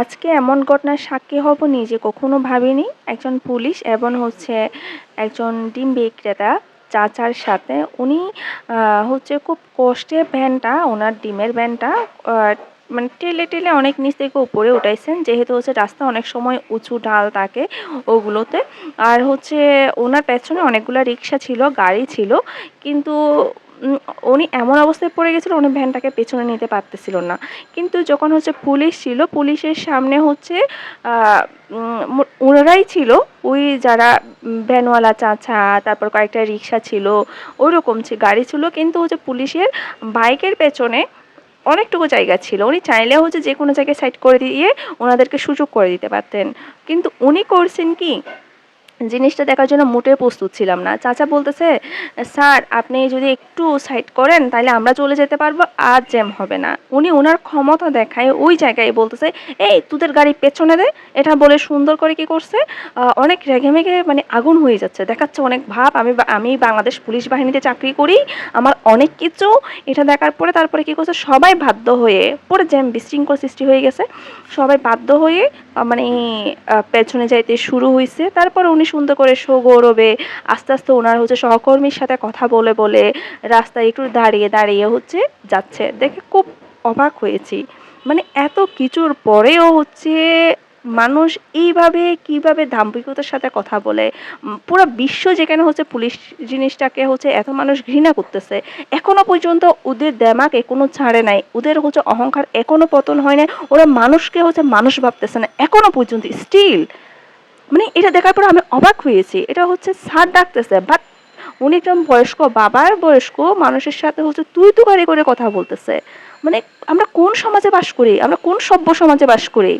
আজকে এমন ঘটনার সাক্ষী হব নিজে কখনো ভাবিনি একজন পুলিশ এবং হচ্ছে একজন ডিম বিক্রেতা চাচার সাথে। উনি হচ্ছে খুব কষ্টে ভ্যানটা, ওনার ডিমের ভ্যানটা মানে টেলে টেলে অনেক নিচ থেকে উপরে উঠাইছেন। যেহেতু হচ্ছে রাস্তা অনেক সময় উঁচু ঢাল থাকে ওগুলোতে। আর হচ্ছে ওনার পেছনে অনেকগুলো রিক্সা ছিল, গাড়ি ছিল। কিন্তু উনি এমন অবস্থায় পড়ে গেছিল, উনি ভ্যানটাকে পেছনে নিতে পারতেছিল না। কিন্তু যখন হচ্ছে পুলিশ ছিল, পুলিশের সামনে হচ্ছে ওনারাই ছিল, ওই যারা ভ্যানওয়ালা চাচা, তারপর কয়েকটা রিক্সা ছিল ওইরকম ছি- গাড়ি ছিল, কিন্তু হচ্ছে পুলিশের বাইকের পেছনে অনেকটুকু জায়গা ছিল। উনি চাইলে হচ্ছে যে কোনো জায়গায় সাইড করে দিয়ে ওনাদেরকে সুযোগ করে দিতে পারতেন। কিন্তু উনি করছেন কি? জিনিসটা দেখার জন্য মোটে প্রস্তুত ছিলাম না। চাচা বলতেছে, স্যার, আপনি যদি একটু সাইড করেন তাহলে আমরা চলে যেতে পারব, আর জ্যাম হবে না। উনি ওনার ক্ষমতা দেখায় ওই জায়গায় বলতেছে, এই, তোদের গাড়ি পেছনে দে। এটা বলে সুন্দর করে কি করছে অনেক রেগে মেগে মানে আগুন হয়ে যাচ্ছে। দেখাচ্ছে অনেক ভাব, আমি আমি বাংলাদেশ পুলিশ বাহিনীতে চাকরি করি, আমার অনেক কিছু। এটা দেখার পরে তারপরে কি করছে, সবাই বাধ্য হয়ে, পুরো জ্যাম বিশৃঙ্খল সৃষ্টি হয়ে গেছে। সবাই বাধ্য হয়ে মানে পেছনে যাইতে শুরু হয়েছে তারপর উনি সুন্দর করে সগৌরবে আস্তে আস্তে ওনার হচ্ছে সহকর্মীর সাথে কথা বলে বলে রাস্তায় একটু দাঁড়িয়ে দাঁড়িয়ে হচ্ছে যাচ্ছে। দেখে খুব অবাক হয়েছি। মানে এত কিছুর পরেও হচ্ছে মানুষ এইভাবে কীভাবে দাম্ভিকতার সাথে কথা বলে পুরো বিশ্ব যেখানে হচ্ছে পুলিশ জিনিসটাকে হচ্ছে এত মানুষ ঘৃণা করতেছে, এখনও পর্যন্ত ওদের দেমাক এখনও ছাড়ে নাই, ওদের হচ্ছে অহংকার এখনও পতন হয় নাই, ওরা মানুষকে হচ্ছে মানুষ ভাবতেছে না, এখনও পর্যন্ত স্টিল মানে এটা দেখার পর আমি অবাক হয়েছি, এটা হচ্ছে স্যার ডাকতেছে বাট উনি একজন বয়স্ক, বাবার বয়স্ক মানুষের সাথে হচ্ছে তুই তুকারি করে কথা বলতেছে মানে আমরা কোন সমাজে বাস করি, আমরা কোন সভ্য সমাজে বাস করি?